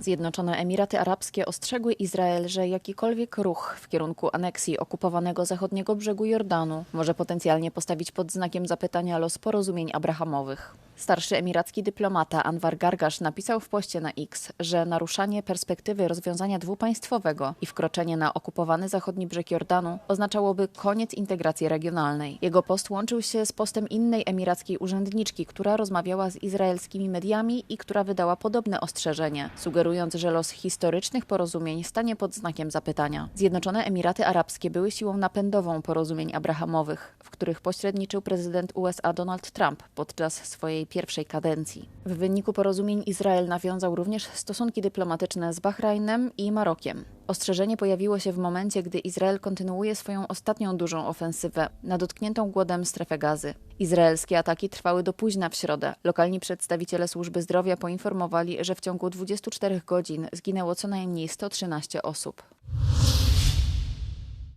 Zjednoczone Emiraty Arabskie ostrzegły Izrael, że jakikolwiek ruch w kierunku aneksji okupowanego zachodniego brzegu Jordanu może potencjalnie postawić pod znakiem zapytania los porozumień abrahamowych. Starszy emiracki dyplomata Anwar Gargasz napisał w poście na X, że naruszanie perspektywy rozwiązania dwupaństwowego i wkroczenie na okupowany zachodni brzeg Jordanu oznaczałoby koniec integracji regionalnej. Jego post łączył się z postem innej emirackiej urzędniczki, która rozmawiała z izraelskimi mediami i która wydała podobne ostrzeżenie, sugerując, że los historycznych porozumień stanie pod znakiem zapytania. Zjednoczone Emiraty Arabskie były siłą napędową porozumień abrahamowych, w których pośredniczył prezydent USA Donald Trump podczas swojej pierwszej kadencji. W wyniku porozumień Izrael nawiązał również stosunki dyplomatyczne z Bahrajnem i Marokiem. Ostrzeżenie pojawiło się w momencie, gdy Izrael kontynuuje swoją ostatnią dużą ofensywę na dotkniętą głodem strefę gazy. Izraelskie ataki trwały do późna w środę. Lokalni przedstawiciele służby zdrowia poinformowali, że w ciągu 24 godzin zginęło co najmniej 113 osób.